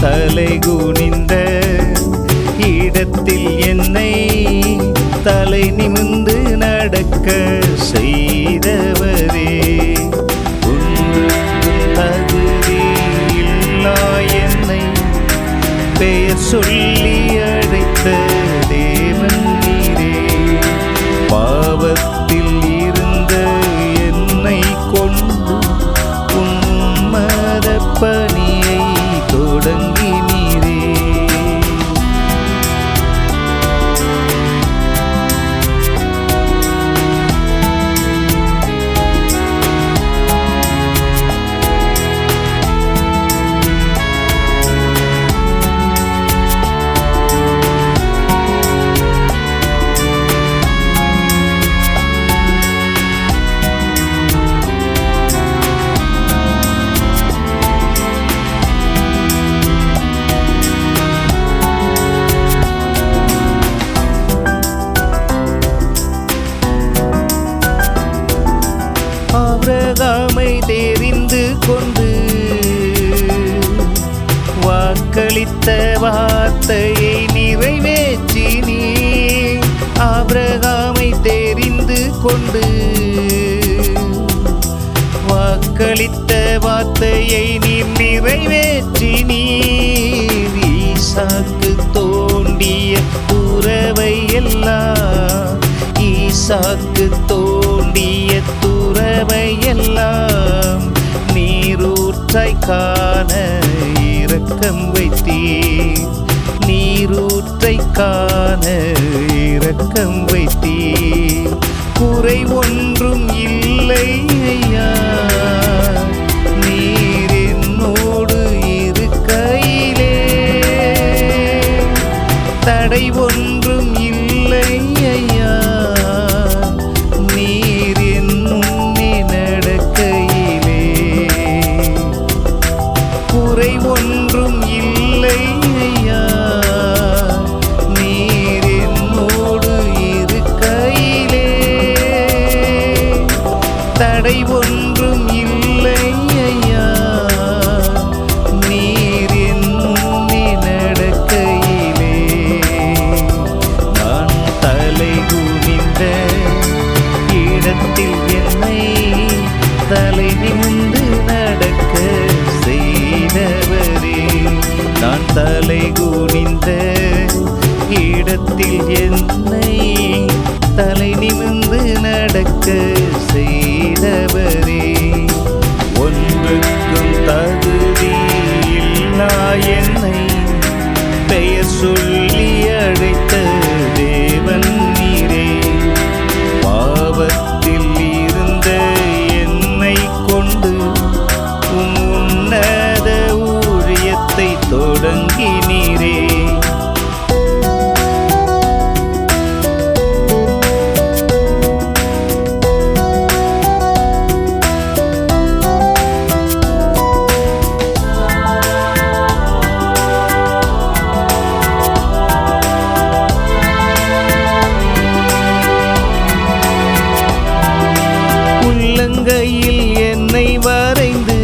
தலை குனிந்த இடத்தில் என்னை தலை நிமிந்து நடக்க செய்தவரே. தகுதியில் என்னை பெயர் சொல்லி அழைத்த வார்த்தையை நிறைவேற்றி நீ ஆபிரகாமை தெரிந்து கொண்டு வாக்களித்த வார்த்தையை நீ நிறைவேற்றி நீர் ஈசாக்கு தோண்டிய துறவை எல்லாம் ஈசாக்கு தோண்டிய துறவை எல்லாம் நீரூற்றாய் காண இரக்கம் வைத்தீர். நீரூற்றை காண இரக்கம் வைத்தீர். குறை ஒன்றும் இல்லை ஐயா. நீர் என்னோடு இருக்கையிலே. தடை ஒன்று தடை ஒன்றும் இல்லை ஐயா நீர் என் நடக்கையிலே. நான் தலை குனிந்த இடத்தில் என்னை தலை நிமிந்து நடக்க செய்தவரே. நான் தலை குனிந்த நிமிந்து நடக்க செய்தவரே. ஒன்றுக்கும் தகுதி இல்லா என்னை பெயர் சொல்லி அழைத்த கங்கையில் என்னை வரைந்து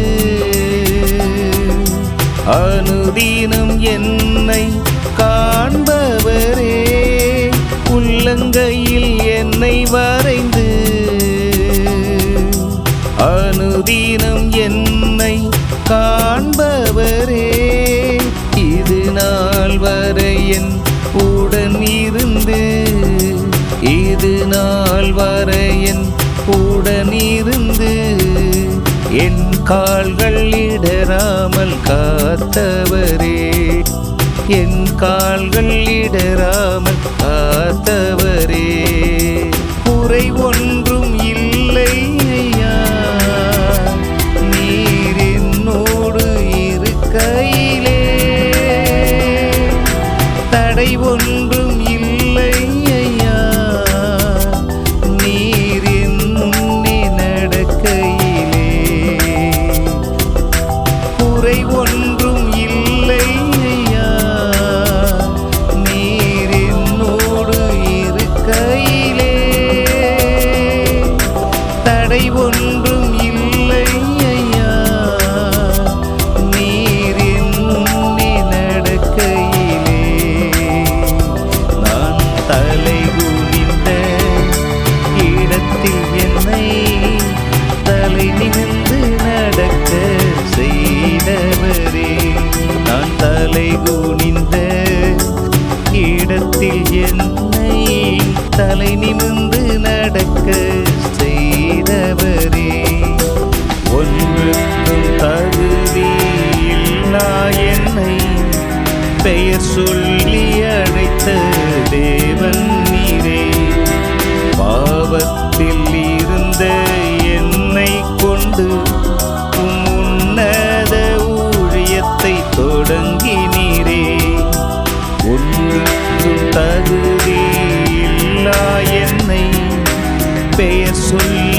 அனுதீனம் என்னை காண்பவரே. உள்ளங்கையில் என்னை வரைந்து அனுதீனம் என்னை காண்பவரே. இது நாள் வரை என் உடன் இருந்து இது நாள் வரை உடனிருந்து என் கால்கள் இடராமல் காத்தவரே. என் கால்கள் இடராமல் காத்தவரே. குறை ஒன்றும் தலை குனிந்த இடத்தில் என்னை தலை நிமிந்து நடக்க செய்தவரே. ஒன்றுக்கும் தகுதியில்லா என்னை பெயர் சொல்லி அழைத்த தேவன் நீரே. பாவத்தில் என்னை